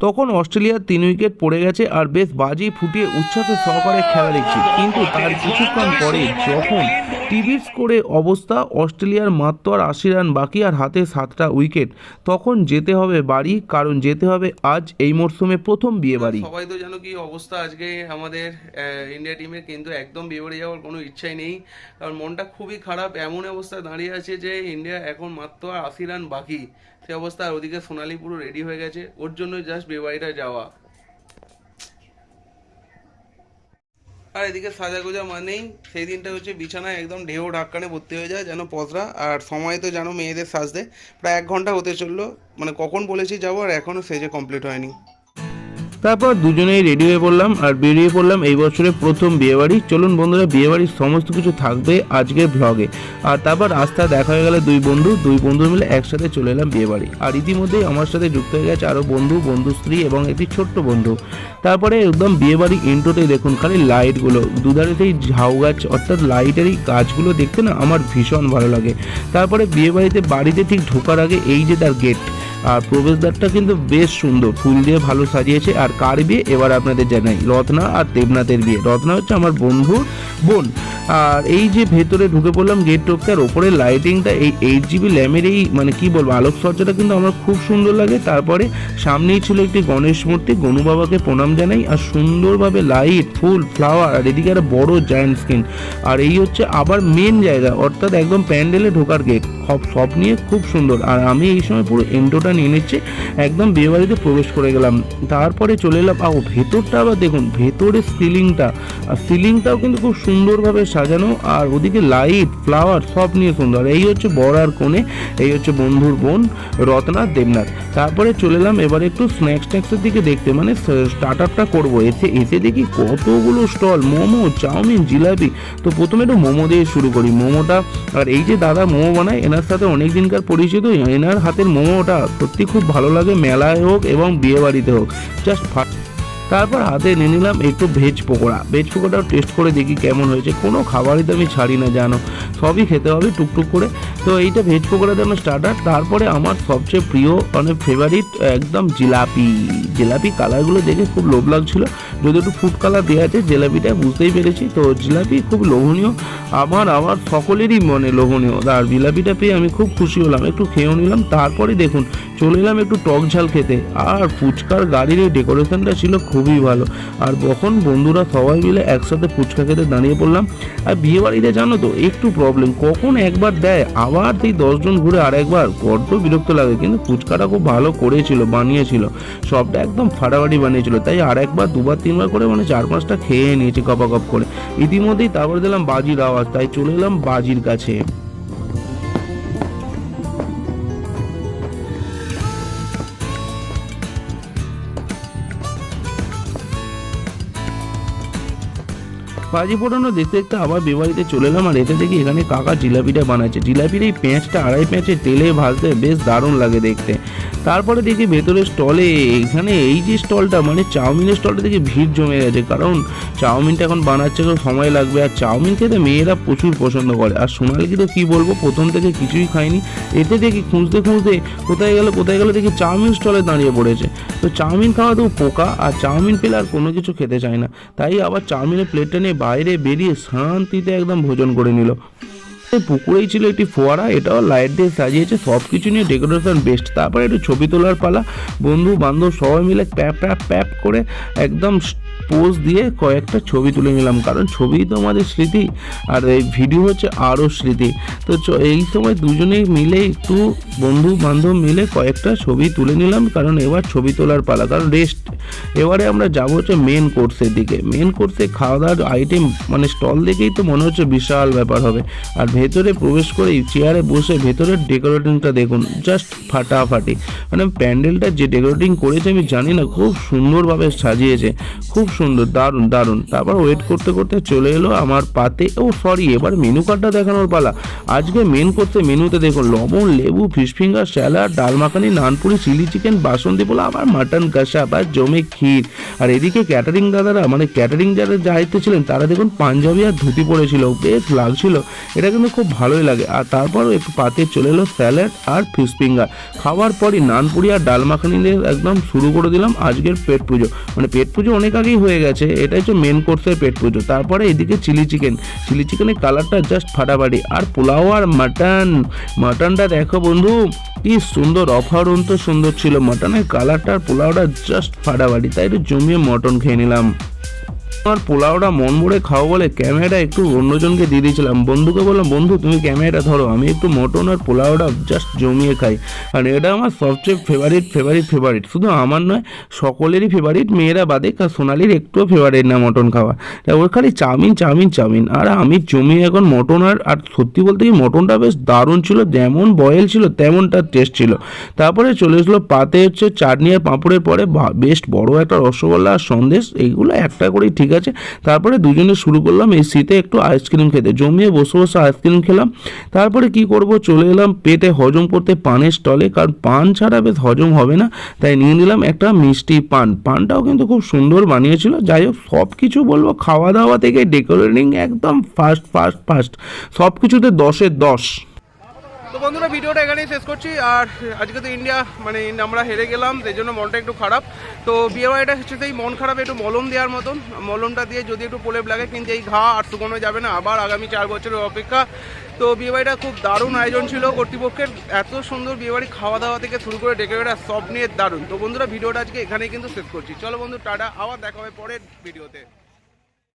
তখন অস্ট্রেলিয়ার তিন উইকেট পড়ে গেছে আর বেশ বাজি ফুটিয়ে উচ্ছ্বাস সহকারে খেলা দেখছি। কিন্তু তার কিছুক্ষণ পরে যখন টিভির স্কোরে অবস্থা, অস্ট্রেলিয়ার মাত্র আর আশি রান বাকি আর হাতে সাতটা উইকেট। তখন যেতে হবে বাড়ি, কারণ যেতে হবে আজ এই মরশুমে প্রথম বিয়ে বাড়ি সবাই তো জানো কি অবস্থা আজকে আমাদের ইন্ডিয়া টিমের কিন্তু একদম বিয়ে বাড়ি যাওয়ার কোনো ইচ্ছাই নেই। কারণ মনটা খুবই খারাপ, এমন অবস্থায় দাঁড়িয়ে আছে যে ইন্ডিয়া এখন মাত্র আর আশি রান বাকি। সে অবস্থা, আর ওদিকে সোনালি পুরো রেডি হয়ে গেছে। ওর জন্য জাস্ট বিয়ে বাড়িটা যাওয়া। আর এদিকে সাজা গোজা মানেই সেই দিনটা হচ্ছে বিছানায় একদম ঢেউ ঢাক্কানে ভর্তি হয়ে যায়, যেন পচরা আর সময় তো জানো মেয়েদের সাজতে। প্রায় এক ঘণ্টা হতে চলল। মানে কখন বলেছি যাব আর এখনও সেজে কমপ্লিট হয়নি। তারপর দুজনেই রেডি হয়ে পড়লাম আর বেরিয়ে পড়লাম এই বছরের প্রথম বিয়েবাড়ি। চলুন বন্ধুরা, বিয়েবাড়ির সমস্ত কিছু থাকবে আজকের ব্লগে আর তারপর রাস্তা দেখা হয়ে গেলে দুই বন্ধু দুই বন্ধু মিলে একসাথে চলে এলাম বিয়েবাড়ি। আর ইতিমধ্যেই আমার সাথে যুক্ত হয়ে গেছে আরও বন্ধু বন্ধু স্ত্রী এবং একটি ছোট্ট বন্ধু। তারপরে একদম বিয়েবাড়ি ইন্ট্রোতেই দেখুন, খালি লাইটগুলো দুধারে সেই ঝাউ গাছ, অর্থাৎ লাইটের এই গাছগুলো দেখতে না আমার ভীষণ ভালো লাগে। তারপরে বিয়েবাড়িতে বাড়িতে ঠিক ঢোকার আগে এই যে তার গেট আর প্রবেশদ্বারটা কিন্তু বেশ সুন্দর। ফুল দিয়ে ভালো সাজিয়েছে। আর কার বিয়ে? এবার আপনাদের জানাই। রত্না আর দেবনাথের বিয়ে। রত্না হচ্ছে আমার বন্ধুর বোন। আর এই যে ভেতরে ঢুকে পড়লাম গেট টোপকে, আর ওপরে লাইটিংটা এই এইট জিবি ল্যামের এই মানে কি বলব, আলোকসজ্জাটা কিন্তু আমার খুব সুন্দর লাগে। তারপরে সামনেই ছিল একটি গণেশ মূর্তি। গনু বাবাকে প্রণাম জানাই। আর সুন্দরভাবে লাইট ফুল ফ্লাওয়ার আর এদিকে একটা বড় জায়ান্ট স্ক্রিন আর এই হচ্ছে আবার মেন জায়গা, অর্থাৎ একদম প্যান্ডেলে ঢোকার গেট সব সব নিয়ে খুব সুন্দর। আর আমি এই সময় পুরো এন্টোটা নিয়ে নিচ্ছে, একদম বিয়েবাড়িতে প্রবেশ করে গেলাম। তারপরে চলে এলাম, আও ভেতরটা আবার দেখুন, ভেতরের সিলিংটা, আর সিলিংটাও কিন্তু খুব সুন্দরভাবে সাজানো, আর ওদিকে লাইট, ফ্লাওয়ার সব নিয়ে সুন্দর। এই হচ্ছে বর আর কোণে, এই হচ্ছে বন্ধুর বোন, রত্না, দেবনাথ। তারপরে চলে এলাম, এবার একটু স্ন্যাক্স ট্যাক্সের দিকে দেখতে মানে স্টার্ট আপটা করব। এসে এসে দেখি কতগুলো স্টল, মোমো, চাউমিন, জিলাপি। তো প্রথমে একটু মোমো দিয়ে শুরু করি, মোমোটা। আর এই যে দাদা মোমো বানায়, এনার সাথে অনেক দিনকার পরিচিত এনার হাতের মোমোটা সত্যি খুব ভালো লাগে মেলায় হোক এবং বিয়েবাড়িতে হোক। জাস্ট তারপর হাতে নিয়ে নিলাম একটু ভেজ পকোড়া। ভেজ পকোড়াও টেস্ট করে দেখি কেমন হয়েছে। কোনো খাবারই তো আমি ছাড়ি না, জানো। সবই খেতে হবে টুকটুক করে। তো এইটা ভেজ পকোড়াতে আমার স্টার্টার তারপরে আমার সবচেয়ে প্রিয় মানে ফেভারিট একদম জিলাপি। জিলাপি কালারগুলো দেখে খুব লোভ লাগছিল। যদি একটু ফুড কালার দেওয়া আছে, জিলাপিটা বুঝতেই পেরেছি। তো জিলাপি খুব লোভনীয়। আমার আমার সকলেরই মনে লোভনীয়। আর জিলাপিটা পেয়ে আমি খুব খুশি হলাম। একটু খেয়েও নিলাম। তারপরে দেখুন, চলে এলাম একটু টক ঝাল খেতে। আর ফুচকার গাড়ির এই ডেকোরেশনটা ছিল খুবই ভালো। আর তখন বন্ধুরা সবাই মিলে একসাথে ফুচকা খেতে দাঁড়িয়ে পড়লাম। আর বিয়ে বাড়িতে জানো তো, একটু প্রবলেম কখন একবার দেয়, আবার সেই দশজন ঘুরে আরেকবার। বড্ড বিরক্ত লাগে, কিন্তু ফুচকাটা খুব ভালো করেছিল, বানিয়েছিল। সবটা একদম ফাটাফাটি বানিয়েছিল। তাই আর একবার দুবার, তিনবার করে মানে চার পাঁচটা খেয়ে নিয়েছি কপা কপ করে। ইতিমধ্যেই তারপরে দিলাম বাজির আওয়াজ, তাই চলে এলাম বাজির কাছে। বাজি ফোটানো দেখতে দেখতে আবার বিবাহিতে চলে এলাম, আর এতে দেখি এখানে কাকা জিলাপিটা বানাচ্ছে। জিলাপির এই পেঁয়াজটা, আড়াই পেঁয়াজে তেলে ভাজতে বেশ দারুণ লাগে দেখতে। তারপরে দেখি ভেতরে স্টলে এখানে এই যে স্টলটা মানে চাউমিনের স্টলটা দেখি ভিড় জমে গেছে, কারণ চাউমিনটা এখন বানাচ্ছে তো সময় লাগবে, আর চাউমিন খেতে মেয়েরা প্রচুর পছন্দ করে। আর সোনালিকে তো কী বলব, প্রথম থেকে কিছুই খায়নি, এতে দেখি খুঁজতে খুঁজতে কোথায় গেল কোথায় গেল দেখি চাউমিন স্টলে দাঁড়িয়ে পড়েছে। তো চাউমিন খাওয়া তো পোকা, আর চাউমিন পেলে আর কোনো কিছু খেতে চায় না। তাই আবার চাউমিনের প্লেটটা নিয়ে বাইরে বেরিয়ে শান্তিতে একদম ভোজন করে নিল। পুকুরেই ছিল একটি ফোয়ারা, এটাও লাইট দিয়ে সাজিয়েছে সব কিছু নিয়ে ডেকোরেশন বেস্ট তারপরে একটু ছবি তোলার পালা বন্ধু বান্ধব সবাই মিলে প্যাপ প্যাপ প্যাপ করে একদম পোজ দিয়ে কয়েকটা ছবি তুলে নিলাম, কারণ ছবি তো আমাদের স্মৃতি, আর এই ভিডিও হচ্ছে আরও স্মৃতি। তো এই সময় দুজনেই মিলে একটু বন্ধু বান্ধব মিলে কয়েকটা ছবি তুলে নিলাম, কারণ এবার ছবি তোলার পালা, কারণ রেস্ট এবারে আমরা যাব হচ্ছে মেন কোর্সের দিকে। মেন কোর্সে খাওয়া দাওয়ার আইটেম মানে স্টল দেখেই তো মনে হচ্ছে বিশাল ব্যাপার হবে। আর ভেতরে প্রবেশ করেই চেয়ারে বসে ভেতরের ডেকোরেটিংটা দেখুন জাস্ট ফাটাফাটি। মানে প্যান্ডেলটা যে ডেকোরেটিং করেছে আমি জানি না, খুব সুন্দরভাবে সাজিয়েছে। খুব সুন্দর, দারুণ দারুণ। তারপর ওয়েট করতে করতে চলে এলো আমার পাতে। ও সরি এবার মেনু কার্ডটা দেখানোর পালা। আজকে মেন করতে মেনুতে দেখুন, লবণ, লেবু fish finger salad dal makhani, নানপুরি চিলি চিকেন বাসন্তী পোলা আবার মাটন কষা বা জমে ক্ষীর আর এদিকে ক্যাটারিং দাদারা মানে ক্যাটারিং যারা দায়িত্বে ছিলেন, তারা দেখুন পাঞ্জাবি আর ধুতি পরেছিল। বেশ লাগছিল। এটা কিন্তু খুব ভালোই লাগে। আর তারপরও একটু পাতে চলে এলো স্যালাড আর ফিশ ফিঙ্গার খাওয়ার পরই নানপুরি আর ডাল মাখানি দিয়ে একদম শুরু করে দিলাম আজকের পেট পুজো। মানে পেট পুজো অনেক আগেই হয়ে গেছে। এটা হচ্ছে মেন কোর্সের পেট পুজো। তারপরে এদিকে চিলি চিকেন চিলি চিকেনের কালারটা জাস্ট ফাটাফাটি। আর পোলাও আর মাটন মাটনটা দেখো বন্ধু, কি সুন্দর, অফারন্ত সুন্দর ছিল। মাটনের কালারটা আর পোলাওটা জাস্ট ফাটাফাটি। তাই একটু জমিয়ে মটন খেয়ে নিলাম। আমার পোলাওটা মন ভরে খাও বলে ক্যামেরাটা একটু অন্যজনকে দিয়ে দিয়েছিলাম। বন্ধুকে বললাম, বন্ধু, তুমি ক্যামেরাটা ধরো, আমি একটু মটন আর পোলাওটা জাস্ট জমিয়ে খাই। আর এটা আমার সবচেয়ে ফেভারিট ফেভারিট ফেভারিট শুধু আমার নয়, সকলেরই ফেভারিট মেয়েরা বাদে আর সোনালির একটুও ফেভারিট না মটন খাওয়া। ওর খালি চাউমিন চাউমিন চাউমিন। আর আমি জমিয়ে এখন মটন আর আর সত্যি বলতে কি মটনটা বেশ দারুণ ছিল, যেমন বয়েল ছিল, তেমনটা টেস্ট ছিল। তারপরে চলে এসলো পাতে হচ্ছে চাটনি আর পাঁপড়ের পরে বেশ বড় একটা রসগোল্লা আর সন্দেশ এইগুলো একটা করেই ঠিক আছে তারপরে দুজনে শুরু করলাম এই শীতে একটু আইসক্রিম খেতে। জমিয়ে বসে বসে আইসক্রিম খেলাম। তারপরে কি করব? চলে এলাম পেটে হজম করতে পানের স্টলে। কারণ পান ছাড়া বেশ হজম হবে না। তাই নিয়ে নিলাম একটা মিষ্টি পান। পানটাও কিন্তু খুব সুন্দর বানিয়েছিল। যাই হোক সব কিছু বলব খাওয়া দাওয়া থেকে ডেকোরেটিং একদম ফার্স্ট ফার্স্ট ফার্স্ট সব কিছুতে দশে দশ। তো বন্ধুরা, ভিডিওটা এখানেই শেষ করছি। আর আজকে তো ইন্ডিয়া মানে আমরা হেরে গেলাম, সেই জন্য মনটা একটু খারাপ। তো বিয়ে বাড়িটা হচ্ছে সেই মন খারাপ একটু মলম দেওয়ার মতন। মলমটা দিয়ে যদি একটু প্রলেপ লাগে, কিন্তু এই ঘা আর শুকনো যাবে না। আবার আগামী চার বছরের অপেক্ষা। তো বিয়ে বাড়িটা খুব দারুণ আয়োজন ছিল কর্তৃপক্ষের। এত সুন্দর বিয়ে বাড়ি খাওয়া দাওয়া থেকে শুরু করে ডেকোরেটার সব নিয়ে দারুণ। তো বন্ধুরা, ভিডিওটা আজকে এখানেই কিন্তু শেষ করছি। চলো বন্ধু, টাটা। আবার দেখা হবে পরের ভিডিওতে।